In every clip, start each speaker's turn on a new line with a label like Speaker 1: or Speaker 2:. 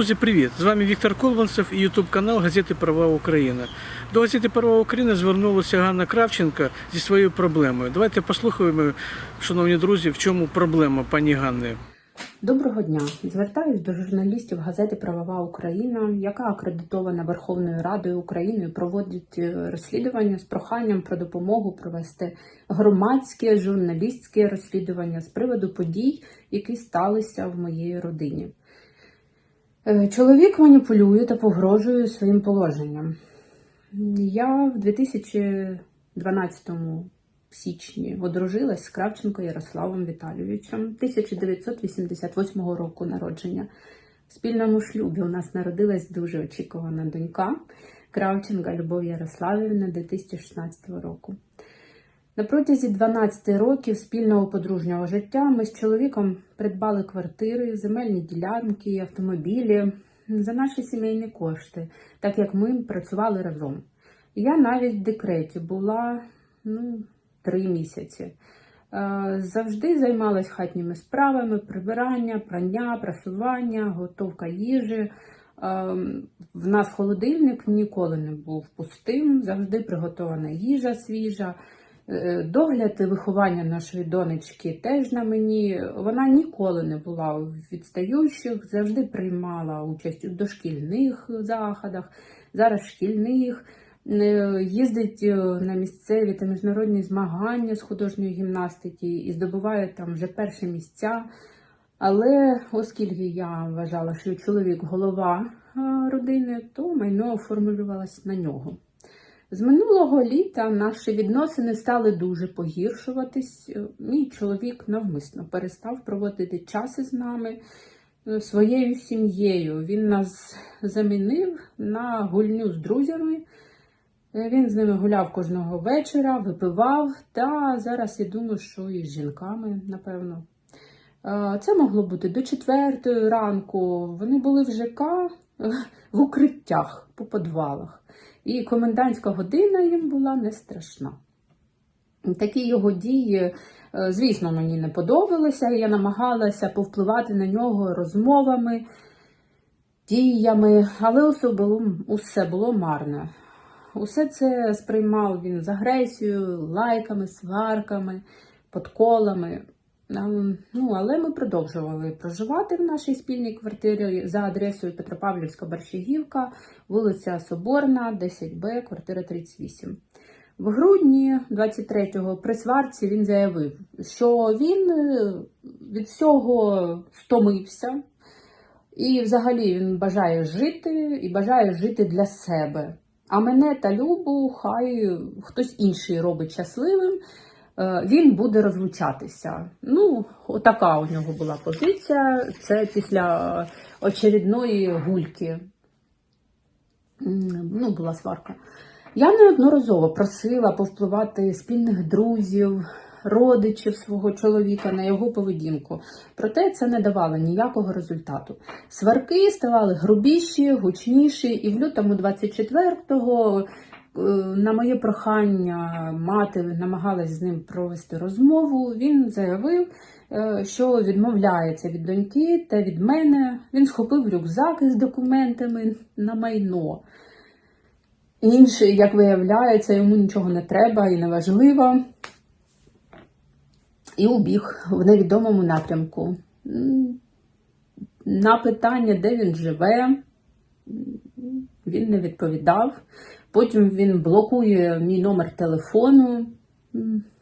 Speaker 1: Друзі, привіт! З вами Віктор Колбанцев і Ютуб канал газети Права Україна. До газети Права Україна звернулася Ганна Кравченко зі своєю проблемою. Давайте послухаємо, шановні друзі, в чому проблема пані Ганни.
Speaker 2: Доброго дня. Звертаюсь до журналістів газети Правова Україна, яка акредитована Верховною Радою України, проводить е, розслідування з проханням про допомогу провести громадське журналістське розслідування з приводу подій, які сталися в моїй родині. Е, Чоловік маніпулює та погрожує своїм положенням. Я в 2012 січні одружилась з Кравченко Ярославом Віталійовичем 1988 року народження. В спільному шлюбі у нас народилась дуже очікувана донька Кравченка Любов Ярославівна 2016 року. На протязі 12 років спільного подружнього життя ми з чоловіком придбали квартири, земельні ділянки, автомобілі за наші сімейні кошти, так як ми працювали разом. Я навіть в декреті була ну, три місяці. Е, Завжди займалась хатніми справами, прибирання, прання, прасування, готовка їжі. Е, В нас холодильник ніколи не був пустим, завжди приготована їжа свіжа. Е, Догляд і виховання нашої донечки теж на мені. Вона ніколи не була в відстаючих, завжди приймала участь у дошкільних заходах, зараз шкільних. Е, Їздить е, на місцеві та міжнародні змагання з художньої гімнастики і здобуває там вже перші місця. Але оскільки я вважала, що чоловік голова родини, то майно оформлювалось на нього. З минулого літа наші відносини стали дуже погіршуватись. Мій чоловік навмисно перестав проводити час із нами е, своєю сім'єю. Він нас замінив на гульню з друзями. Е, Він з ними гуляв кожного вечора, випивав, та зараз я думаю, що і з жінками, напевно. Е, Це могло бути до четвертої ранку. Вони були в ЖК в укриттях по подвалах. І комендантська година їм була не страшна. Такі його дії, е, звісно, мені не подобалися, я намагалася повпливати на нього розмовами, діями, але усе було, усе було марне. Усе це сприймав він з агресією, лайками, сварками, подколами. Ем, Ну, але ми продовжували проживати в нашій спільній квартирі за адресою Петропавлівська Борщагівка, вулиця Соборна, 10Б, квартира 38. В грудні 23-го при сварці він заявив, що він е, від всього стомився, і взагалі він бажає жити і бажає жити для себе. А мене та Любу хай хтось інший робить щасливим, він буде розлучатися. Ну, отака у нього була позиція. Це після очередної гульки. Ну, була сварка. Я неодноразово просила повпливати спільних друзів, родичів свого чоловіка на його поведінку. Проте це не давало ніякого результату. Сварки ставали грубіші, гучніші, і в лютому 24-го е, на моє прохання мати намагалась з ним провести розмову. Він заявив, е, що відмовляється від доньки та від мене. Він схопив рюкзак із документами на майно. Інший, як виявляється, йому нічого не треба і не важливо. І убіг в невідомому напрямку. На питання, де він живе, він не відповідав. Потім він блокує мій номер телефону.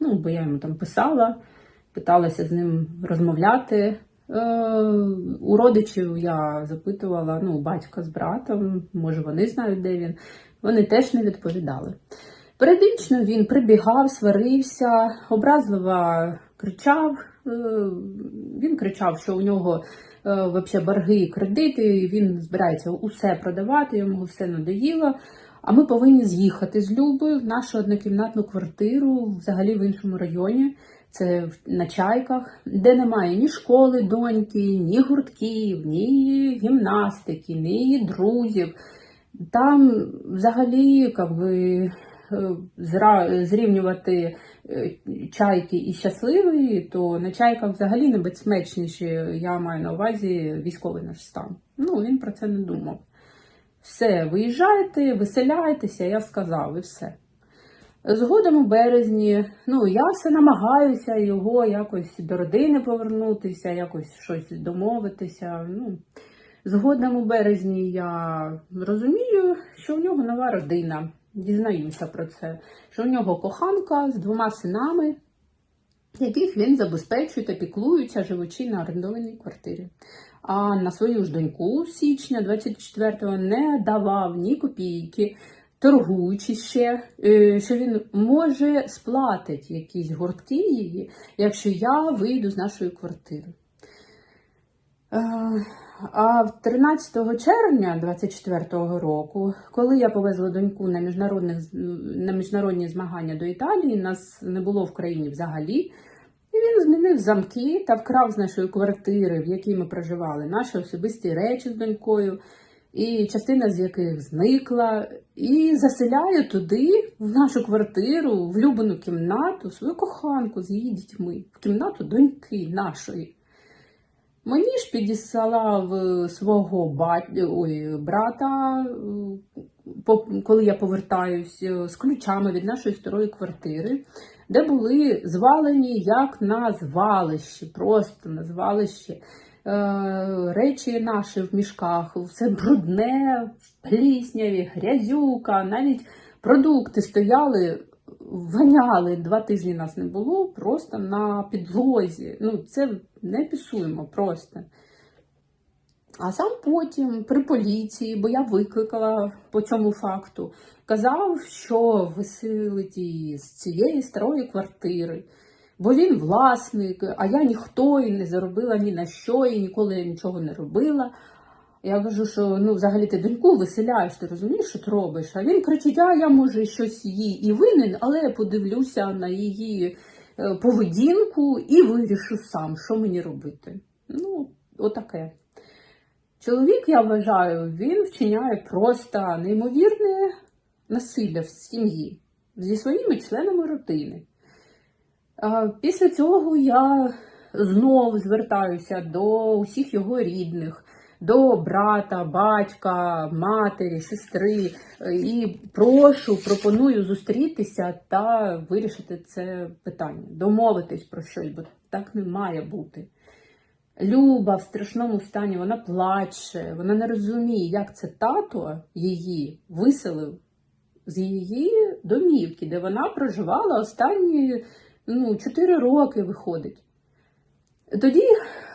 Speaker 2: Ну, бо я йому там писала, питалася з ним розмовляти. Е, У родичів я запитувала, ну, батька з братом, може вони знають, де він. Вони теж не відповідали. Періодично він прибігав, сварився, образливо кричав. Е, Він кричав, що у нього е, вообще борги і кредити, він збирається усе продавати, йому все надоїло. А ми повинні з'їхати з Любою в нашу однокімнатну квартиру, взагалі в іншому районі. Це на чайках, де немає ні школи, доньки, ні гуртків, ні гімнастики, ні друзів. Там взагалі как би, е, зрівнювати е, чайки і щасливий, то на чайках взагалі небезпечніші, я маю на увазі військовий наш стан. Ну, він про це не думав. Все, виїжджайте, виселяйтеся, я сказав, і все. Згодом у березні, ну, я все намагаюся його якось до родини повернутися, якось щось домовитися. Ну, згодом у березні я розумію, що в нього нова родина. Дізнаюся про це, що в нього коханка з двома синами, яких він забезпечує та піклується, живучи на орендованій квартирі. А на свою ж доньку січня 24-го не давав ні копійки, торгуючи ще, е, що він може сплатить якісь гуртки її, якщо я вийду з нашої квартири. Е, А 13 червня 24-го року, коли я повезла доньку на, на міжнародні змагання до Італії, нас не було в країні взагалі. Він змінив замки та вкрав з нашої квартири, в якій ми проживали, наші особисті речі з донькою, і частина з яких зникла, і заселяє туди, в нашу квартиру, в любану кімнату, свою коханку з її дітьми, в кімнату доньки нашої. Мені ж підіслав свого бать... Ой, брата, е, коли я повертаюсь е, з ключами від нашої старої квартири, де були звалені як на звалищі, просто на звалищі. Е, речі наші в мішках, все брудне, плісняві, грязюка, навіть продукти стояли, воняли. Два тижні нас не було, просто на підлозі. Ну, це не пісуємо просто. А сам потім при поліції, бо я викликала по цьому факту, казав, що виселить її з цієї старої квартири, бо він власник, а я ніхто і не заробила ні на що, і ніколи я нічого не робила. Я кажу, що ну, взагалі ти доньку виселяєш, ти розумієш, що ти робиш? А він кричить: а я може щось їй і винен, але я подивлюся на її е, поведінку і вирішу сам, що мені робити. Ну, отаке. Чоловік, я вважаю, він вчиняє просто неймовірне насилля в сім'ї зі своїми членами родини. Після цього я знов звертаюся до усіх його рідних, до брата, батька, матері, сестри е, і прошу, пропоную зустрітися та вирішити це питання, домовитись про щось, бо так не має бути. Люба в страшному стані, вона плаче, вона не розуміє, як це тато її виселив з її домівки, де вона проживала останні ну, 4 роки виходить. Тоді,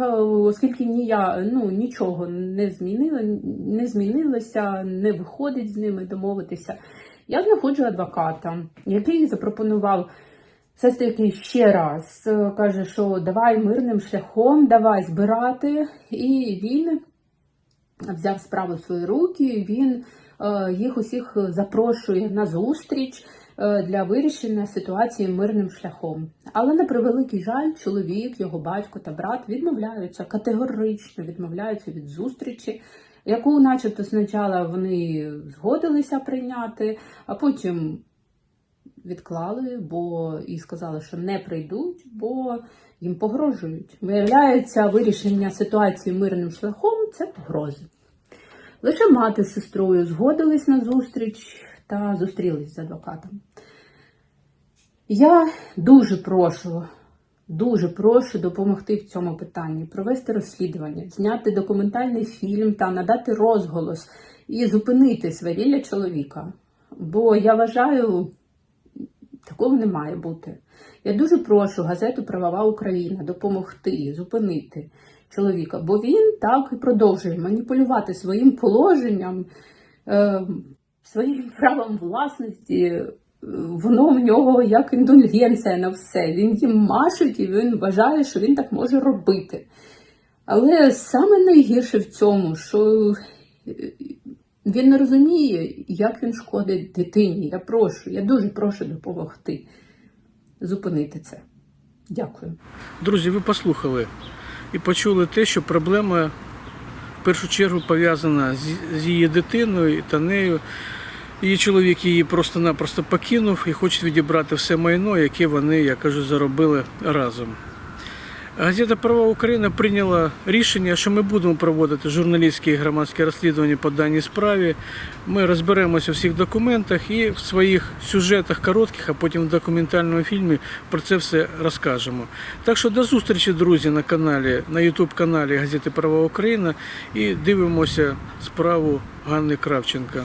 Speaker 2: е, оскільки ні я, ну, нічого не, змінила, не змінилося, не виходить з ними домовитися, я знаходжу адвоката, який запропонував все ж таки ще раз е, каже, що давай мирним шляхом, давай збирати. І він взяв справу в свої руки, він е, їх усіх запрошує на зустріч е, для вирішення ситуації мирним шляхом. Але на превеликий жаль, чоловік, його батько та брат відмовляються, категорично відмовляються від зустрічі. Яку, начебто, спочатку вони згодилися прийняти, а потім відклали, бо і сказали, що не прийдуть, бо їм погрожують. Виявляється, вирішення ситуації мирним шляхом це погрози. Лише мати з сестрою згодились на зустріч та зустрілись з адвокатом. Я дуже прошу, дуже прошу допомогти в цьому питанні, провести розслідування, зняти документальний фільм та надати розголос і зупинити свавілля чоловіка. Бо я вважаю, Такого не має бути. Я дуже прошу газету Правова Україна допомогти, зупинити чоловіка, бо він так і продовжує маніпулювати своїм положенням, е, своїм правом власності. Е, Воно в нього як індульгенція на все. Він їм машить і він вважає, що він так може робити. Але саме найгірше в цьому, що е, він не розуміє, як він шкодить дитині. Я прошу, я дуже прошу допомогти зупинити це. Дякую.
Speaker 1: Друзі, ви послухали і почули те, що проблема в першу чергу пов'язана з, її дитиною та нею. Її чоловік її просто-напросто покинув і хоче відібрати все майно, яке вони, я кажу, заробили разом. Газета Права Україна прийняла рішення, що ми будемо проводити журналістські і громадські розслідування по даній справі. Ми розберемося у всіх документах і в своїх сюжетах коротких, а потім в документальному фільмі про це все розкажемо. Так що до зустрічі, друзі, на каналі, на YouTube каналі Газети Права Україна і дивимося справу Ганни Кравченка.